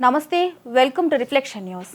నమస్తే welcome to Reflection News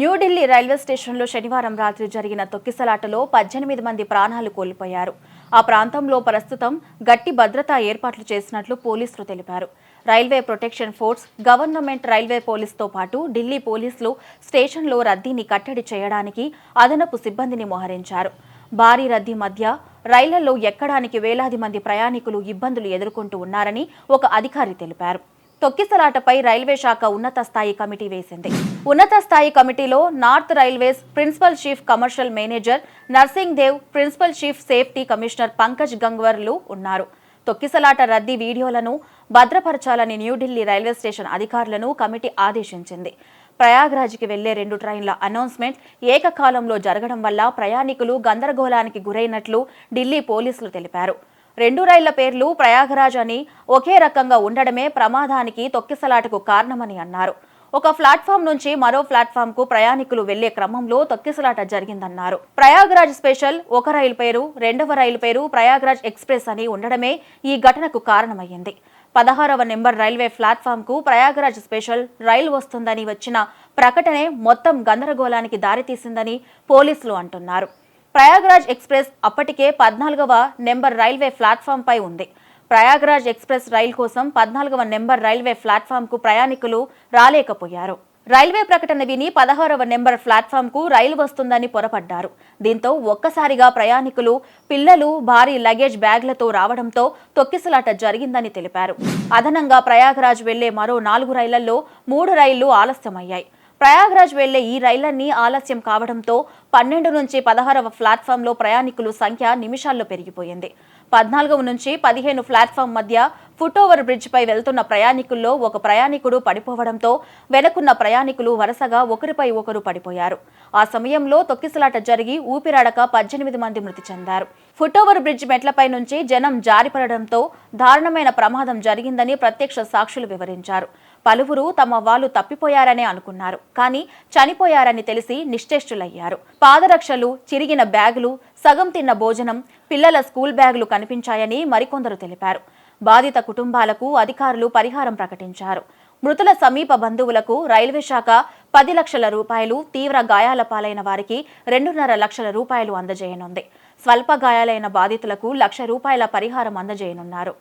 New Delhi railway స్టేషన్లో శనివారం రాత్రి జరిగిన తొక్కిసలాటలో పద్దెనిమిది మంది ప్రాణాలు కోల్పోయారు. ఆ ప్రాంతంలో ప్రస్తుతం గట్టి భద్రతా ఏర్పాట్లు చేసినట్లు పోలీసులు తెలిపారు. Railway protection force government railway పోలీస్తో పాటు ఢిల్లీ పోలీసులు స్టేషన్లో రద్దీని కట్టడి చేయడానికి అదనపు సిబ్బందిని మోహరించారు. భారీ రద్దీ మధ్య రైళ్ళలో ఎక్కడానికి వేలాది మంది ప్రయాణికులు ఇబ్బందులు ఎదుర్కొంటూ ఉన్నారని ఒక అధికారి తెలిపారు. తొక్కిసలాటపై రైల్వే శాఖ ఉన్నత స్థాయి కమిటీ వేసింది. ఉన్నత స్థాయి కమిటీలో north railways principal chief commercial manager Narsingh Dev principal chief safety commissioner Pankaj గంగ్వర్లు ఉన్నారు. తొక్కిసలాట రద్దీ వీడియోలను భద్రపరచాలని న్యూఢిల్లీ రైల్వే స్టేషన్ అధికారులను కమిటీ ఆదేశించింది. ప్రయాగ్రాజ్కి వెళ్ళే రెండు ట్రైన్ల అనౌన్స్మెంట్ ఏకకాలంలో జరగడం వల్ల ప్రయాణికులు గందరగోళానికి గురైనట్లు ఢిల్లీ పోలీసులు తెలిపారు. రెండు రైళ్ళ పేర్లు ప్రయాగరాజ్ అని ఒకే రకంగా ఉండడమే ప్రమాదానికి తొక్కిసలాటకు కారణమని అన్నారు. ఒక ప్లాట్ఫామ్ నుంచి మరో ప్లాట్ఫామ్కు ప్రయాణికులు వెళ్ళే క్రమంలో తొక్కిసలాట జరిగిందన్నారు. ప్రయాగరాజ్ స్పెషల్ ఒక రైలు పేరు రెండవ రైలు పేరు ప్రయాగరాజ్ ఎక్స్ప్రెస్ అని ఉండడమే ఈ ఘటనకు కారణమయ్యింది. పదహారవ నెంబర్ రైల్వే ప్లాట్ఫామ్కు ప్రయాగరాజ్ స్పెషల్ రైలు వస్తుందని వచ్చిన ప్రకటనే మొత్తం గందరగోళానికి దారితీసిందని పోలీసులు అంటున్నారు. ప్రయాగ్రాజ్ ఎక్స్ప్రెస్ అప్పటికే పద్నాలుగవ నెంబర్ రైల్వే ప్లాట్ఫామ్ పై ఉంది. ప్రయాగరాజ్ ఎక్స్ప్రెస్ రైలు కోసం పద్నాలుగవ నెంబర్ రైల్వే ప్లాట్ఫామ్కు ప్రయాణికులు రాలేకపోయారు. రైల్వే ప్రకటన విని పదహారవ నెంబర్ ప్లాట్ఫామ్కు రైలు వస్తుందని పొరపడ్డారు. దీంతో ఒక్కసారిగా ప్రయాణికులు పిల్లలు భారీ లగేజ్ బ్యాగ్లతో రావడంతో తొక్కిసలాట జరిగిందని తెలిపారు. అదనంగా ప్రయాగరాజ్ వెళ్ళే మరో నాలుగు రైళ్ళలో మూడు రైళ్ళు ఆలస్యమయ్యాయి. ప్రయాగ్రాజ్ వెళ్ళే ఈ రైళ్ళన్నీ ఆలస్యం కావడంతో పన్నెండు నుంచి పదహారవ ప్లాట్ఫామ్లో ప్రయాణికుల సంఖ్య నిమిషాల్లో పెరిగిపోయింది. పద్నాలుగవ నుంచి పదిహేను ప్లాట్ఫామ్ మధ్య ఫుట్ ఓవర్ బ్రిడ్జ్పై వెళ్తున్న ప్రయాణికుల్లో ఒక ప్రయాణికుడు పడిపోవడంతో వెనుకున్న ప్రయాణికులు వరుసగా ఒకరిపై ఒకరు పడిపోయారు. ఆ సమయంలో తొక్కిసలాట జరిగి ఊపిరాడక పద్దెనిమిది మంది మృతి చెందారు. ఫుట్ ఓవర్ బ్రిడ్జ్ మెట్లపై నుంచి జనం జారిపడడంతో దారుణమైన ప్రమాదం జరిగిందని ప్రత్యక్ష సాక్షులు వివరించారు. పలువురు తమ వాళ్ళు తప్పిపోయారనే అనుకున్నారు. కానీ చనిపోయారని తెలిసి నిశ్చేష్టులయ్యారు. పాదరక్షలు చిరిగిన బ్యాగులు సగం తిన్న భోజనం పిల్లల స్కూల్ బ్యాగులు కనిపించాయని మరికొందరు తెలిపారు. బాధిత కుటుంబాలకు అధికారులు పరిహారం ప్రకటించారు. మృతుల సమీప బంధువులకు రైల్వే శాఖ పది లక్షల రూపాయలు తీవ్ర గాయాల పాలైన వారికి రెండున్నర లక్షల రూపాయలు అందజేయనుంది. స్వల్ప గాయాలైన బాధితులకు లక్ష రూపాయల పరిహారం అందజేయనున్నారు.